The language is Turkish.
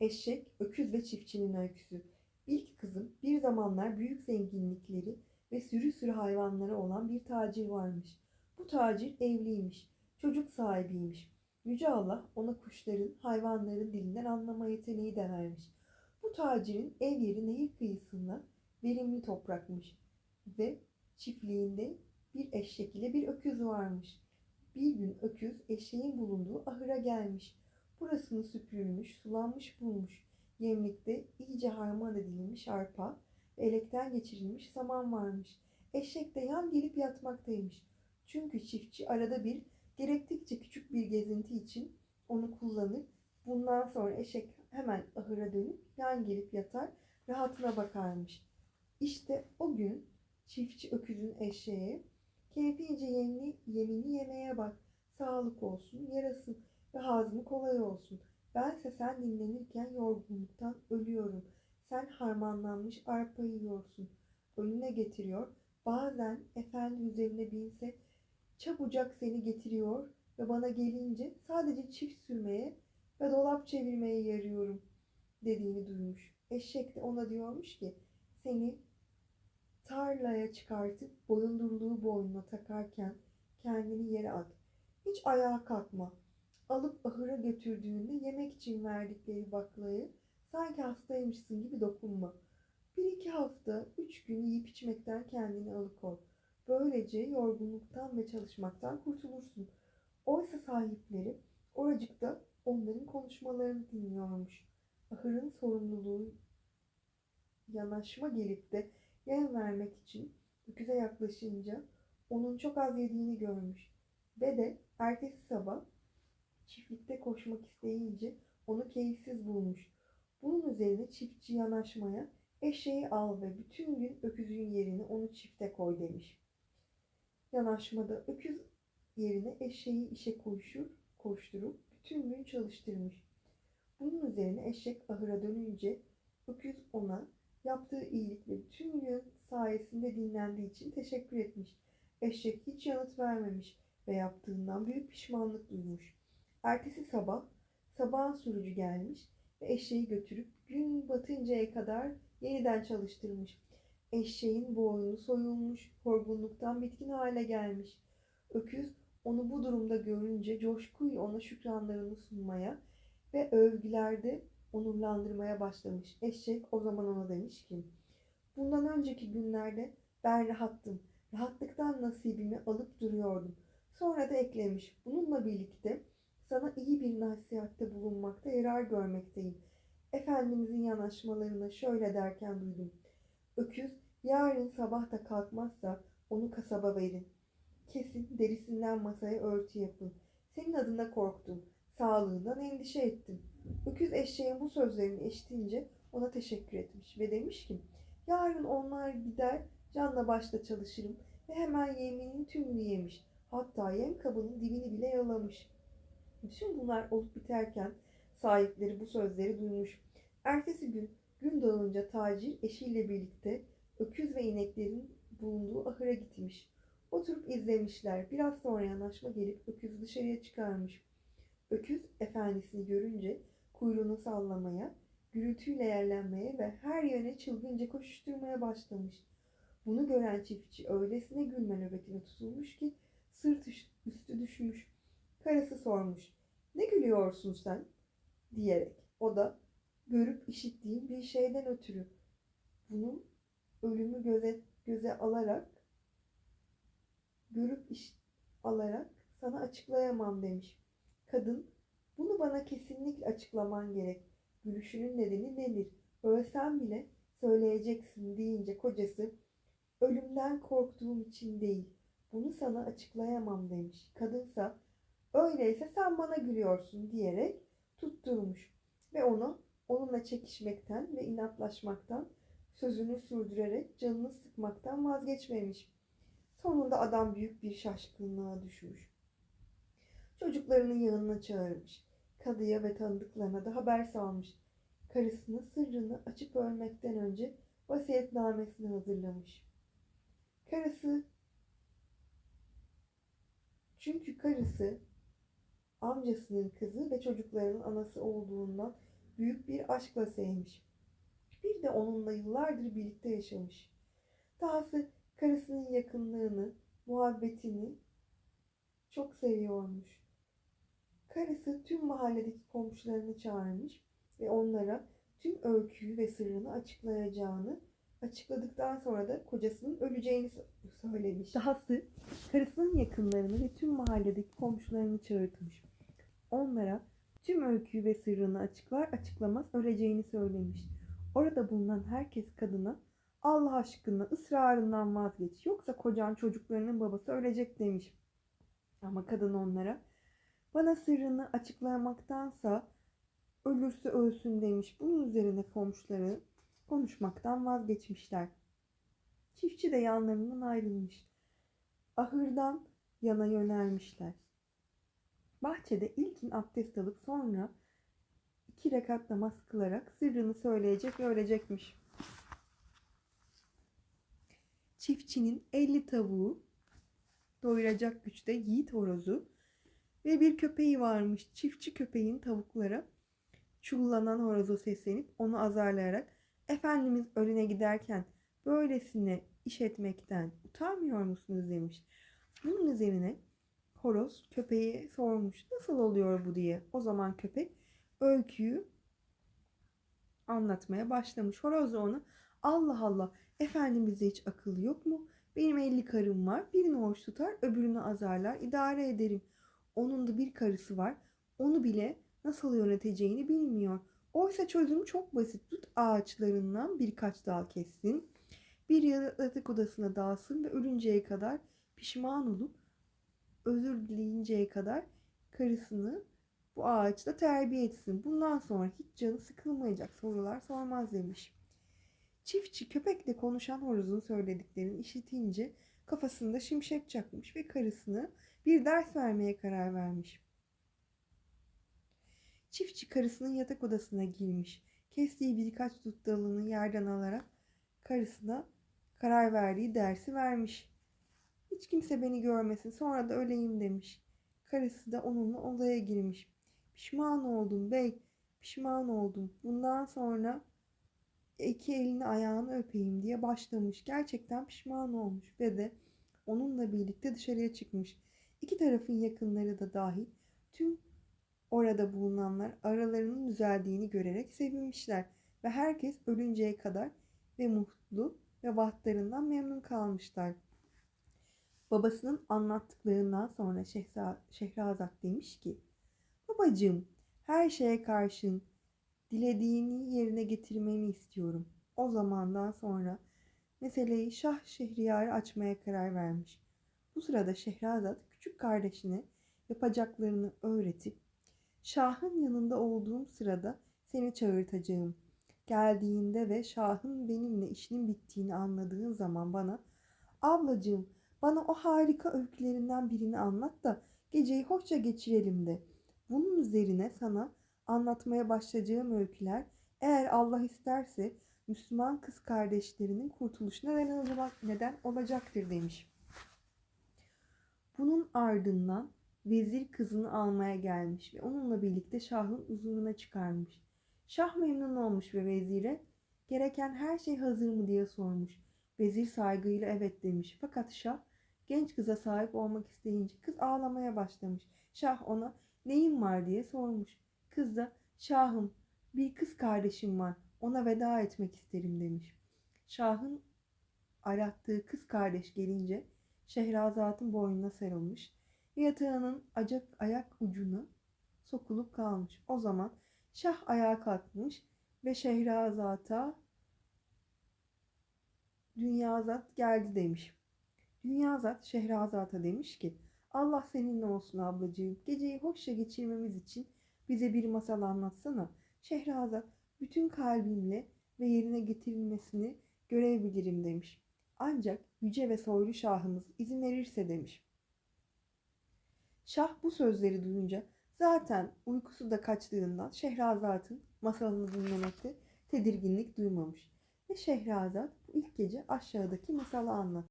Eşek, öküz ve çiftçinin öyküsü. İlk kızım bir zamanlar büyük zenginlikleri ve sürü sürü hayvanları olan bir tacir varmış. Bu tacir evliymiş, çocuk sahibiymiş. Yüce Allah ona kuşların, hayvanların dilinden anlama yeteneği de vermiş. Bu tacirin ev yeri nehir kıyısında verimli toprakmış ve çiftliğinde bir eşek ile bir öküz varmış. Bir gün öküz eşeğin bulunduğu ahıra gelmiş. Burasını süpürülmüş, sulanmış bulmuş. Yemlikte iyice harman edilmiş arpa elekten geçirilmiş saman varmış. Eşek de yan gelip yatmaktaymış. Çünkü çiftçi arada bir gerektikçe küçük bir gezinti için onu kullanır. Bundan sonra eşek hemen ahıra dönüp yan gelip yatar, rahatına bakarmış. İşte o gün çiftçi öküzün eşeğe keyfince yemini, yemini yemeye bak. Sağlık olsun, yarasın ve hazmı kolay olsun. Bense sen dinlenirken yorgunluktan ölüyorum. Sen harmanlanmış arpa yiyorsun. Önüne getiriyor. Bazen efendi üzerine binse çabucak seni getiriyor ve bana gelince sadece çift sürmeye ve dolap çevirmeye yarıyorum dediğini duymuş. Eşek de ona diyormuş ki seni tarlaya çıkartıp boyundurluğu boynuna takarken kendini yere at. Hiç ayağa kalkma. Alıp ahıra götürdüğünde yemek için verdikleri baklayı sanki hastaymışsın gibi dokunma. Bir iki hafta, üç gün yiyip içmekten kendini alıkoy. Böylece yorgunluktan ve çalışmaktan kurtulursun. Oysa sahipleri oracıkta onların konuşmalarını dinliyormuş. Ahırın sorumluluğu yanaşma gelip de yem vermek için öküze yaklaşınca onun çok az yediğini görmüş. Ve de ertesi sabah çiftlikte koşmak isteyince onu keyifsiz bulmuş. Bunun üzerine çiftçi yanaşmaya eşeği al ve bütün gün öküzün yerine onu çifte koy demiş. Yanaşmada öküz yerine eşeği işe koşur, koşturup bütün gün çalıştırmış. Bunun üzerine eşek ahıra dönünce öküz ona yaptığı iyilik ve bütün gün sayesinde dinlendiği için teşekkür etmiş. Eşek hiç yanıt vermemiş ve yaptığından büyük pişmanlık duymuş. Ertesi sabah sabahın sürücü gelmiş ve eşeği götürüp gün batıncaya kadar yeniden çalıştırmış. Eşeğin boynu soyulmuş, yorgunluktan bitkin hale gelmiş. Öküz onu bu durumda görünce coşkuyla ona şükranlarını sunmaya ve övgülerde onurlandırmaya başlamış. Eşek o zaman ona demiş ki, bundan önceki günlerde ben rahattım. Rahatlıktan nasibimi alıp duruyordum. Sonra da eklemiş, bununla birlikte sana iyi bir nasihatte bulunmakta yarar görmekteyim. Efendimizin yanaşmalarına şöyle derken duydum. Öküz yarın sabah da kalkmazsa onu kasaba verin. Kesin derisinden masaya örtü yapın. Senin adına korktum. Sağlığından endişe ettim. Öküz eşeğin bu sözlerini eşitince ona teşekkür etmiş ve demiş ki yarın onlar gider canla başla çalışırım ve hemen yeminin tümünü yemiş. Hatta yem kabının dibini bile yalamış. Bütün bunlar olup biterken sahipleri bu sözleri duymuş. Ertesi gün gün doğunca tacir eşiyle birlikte öküz ve ineklerin bulunduğu ahıra gitmiş. Oturup izlemişler. Biraz sonra yanaşma gelip öküzü dışarıya çıkarmış. Öküz efendisini görünce kuyruğunu sallamaya, gürültüyle yerlenmeye ve her yöne çılgınca koşuşturmaya başlamış. Bunu gören çiftçi öylesine gülme nöbetine tutulmuş ki sırt üstü düşmüş. Karısı sormuş. Ne gülüyorsun sen? diyerek. O da görüp işittiğim bir şeyden ötürü. Bunun ölümü göze, göze alarak görüp iş alarak sana açıklayamam demiş. Kadın bunu bana kesinlikle açıklaman gerek. Gülüşünün nedeni nedir? Ölsem bile söyleyeceksin deyince kocası ölümden korktuğum için değil. Bunu sana açıklayamam demiş. Kadınsa öyleyse sen bana gülüyorsun diyerek tutturmuş ve onu onunla çekişmekten ve inatlaşmaktan sözünü sürdürerek canını sıkmaktan vazgeçmemiş. Sonunda adam büyük bir şaşkınlığa düşmüş. Çocuklarını yanına çağırmış. Kadıya ve tanıdıklarına da haber salmış. Karısının sırrını açıp ölmekten önce vasiyetnamesini hazırlamış. Karısı çünkü karısı amcasının kızı ve çocuklarının anası olduğundan büyük bir aşkla sevmiş. Bir de onunla yıllardır birlikte yaşamış. Dahası karısının yakınlığını, muhabbetini çok seviyormuş. Karısı tüm mahalledeki komşularını çağırmış ve onlara tüm öyküyü ve sırrını açıklayacağını açıkladıktan sonra da kocasının öleceğini sö- söylemiş. Dahası karısının yakınlarını ve tüm mahalledeki komşularını çağırtmış. Onlara tüm öyküyü ve sırrını açıklar açıklamaz öleceğini söylemiş. Orada bulunan herkes kadına Allah aşkına ısrarından vazgeç yoksa kocan çocuklarının babası ölecek demiş. Ama kadın onlara bana sırrını açıklamaktansa ölürse ölsün demiş. Bunun üzerine komşuları konuşmaktan vazgeçmişler. Çiftçi de yanlarından ayrılmış. Ahırdan yana yönelmişler. Bahçede ilkin abdest alıp sonra iki rekat namaz kılarak sırrını söyleyecek ve ölecekmiş. Çiftçinin 50 tavuğu, doyuracak güçte yiğit horozu ve bir köpeği varmış. Çiftçi köpeğin tavuklara çullanan horoza seslenip onu azarlayarak Efendimiz ölüne giderken böylesine iş etmekten utanmıyor musunuz demiş. Bunun üzerine horoz köpeğe sormuş nasıl oluyor bu diye. O zaman köpek öyküyü anlatmaya başlamış. Horoz da ona Allah Allah Efendimizde hiç akıl yok mu? Benim elli karım var. Birini hoş tutar, öbürünü azarlar, idare ederim. Onun da bir karısı var. Onu bile nasıl yöneteceğini bilmiyor. Oysa çözüm çok basit. Tut ağaçlarından birkaç dal kessin. Bir yatak odasına dalsın ve ölünceye kadar pişman olup özür dileyinceye kadar karısını bu ağaçta terbiye etsin. Bundan sonra hiç canı sıkılmayacak sorular sormaz demiş. Çiftçi köpekle konuşan horozun söylediklerini işitince kafasında şimşek çakmış ve karısını bir ders vermeye karar vermiş. Çiftçi karısının yatak odasına girmiş. Kestiği birkaç dut dalını yerden alarak karısına karar verdiği dersi vermiş. Hiç kimse beni görmesin sonra da öleyim demiş. Karısı da onunla odaya girmiş. Pişman oldum bey, pişman oldum. Bundan sonra iki elini ayağını öpeyim diye başlamış. Gerçekten pişman olmuş ve de onunla birlikte dışarıya çıkmış. İki tarafın yakınları da dahil tüm orada bulunanlar aralarının düzeldiğini görerek sevinmişler ve herkes ölünceye kadar ve mutlu ve bahtlarından memnun kalmışlar. Babasının anlattıklarından sonra Şehrazat demiş ki Babacığım her şeye karşın dilediğini yerine getirmeni istiyorum. O zamandan sonra meseleyi Şah Şehriyar'ı açmaya karar vermiş. Bu sırada Şehrazat küçük kardeşine yapacaklarını öğretip Şah'ın yanında olduğum sırada seni çağırtacağım. Geldiğinde ve Şah'ın benimle işinin bittiğini anladığın zaman bana ablacığım bana o harika öykülerinden birini anlat da geceyi hoşça geçirelim de. Bunun üzerine sana anlatmaya başlayacağım öyküler eğer Allah isterse Müslüman kız kardeşlerinin kurtuluşuna neden, olacak, neden olacaktır demiş. Bunun ardından vezir kızını almaya gelmiş ve onunla birlikte şahın huzuruna çıkarmış. Şah memnun olmuş ve vezire gereken her şey hazır mı diye sormuş. Vezir saygıyla evet demiş. Fakat şah genç kıza sahip olmak isteyince kız ağlamaya başlamış. Şah ona neyin var diye sormuş. Kız da şahım bir kız kardeşim var ona veda etmek isterim demiş. Şahın arattığı kız kardeş gelince Şehrazat'ın boynuna sarılmış yatağının acak ayak ucuna sokulup kalmış. O zaman Şah ayağa kalkmış ve Şehrazat'a Dünyazat geldi demiş. Dünyazat Şehrazat'a demiş ki Allah seninle olsun ablacığım. Geceyi hoşça geçirmemiz için bize bir masal anlatsana. Şehrazat bütün kalbimle ve yerine getirilmesini görebilirim demiş. Ancak yüce ve soylu şahımız izin verirse demiş. Şah bu sözleri duyunca zaten uykusu da kaçtığından Şehrazat'ın masalını dinlemekte tedirginlik duymamış. Ve Şehrazat bu ilk gece aşağıdaki masalı anlat.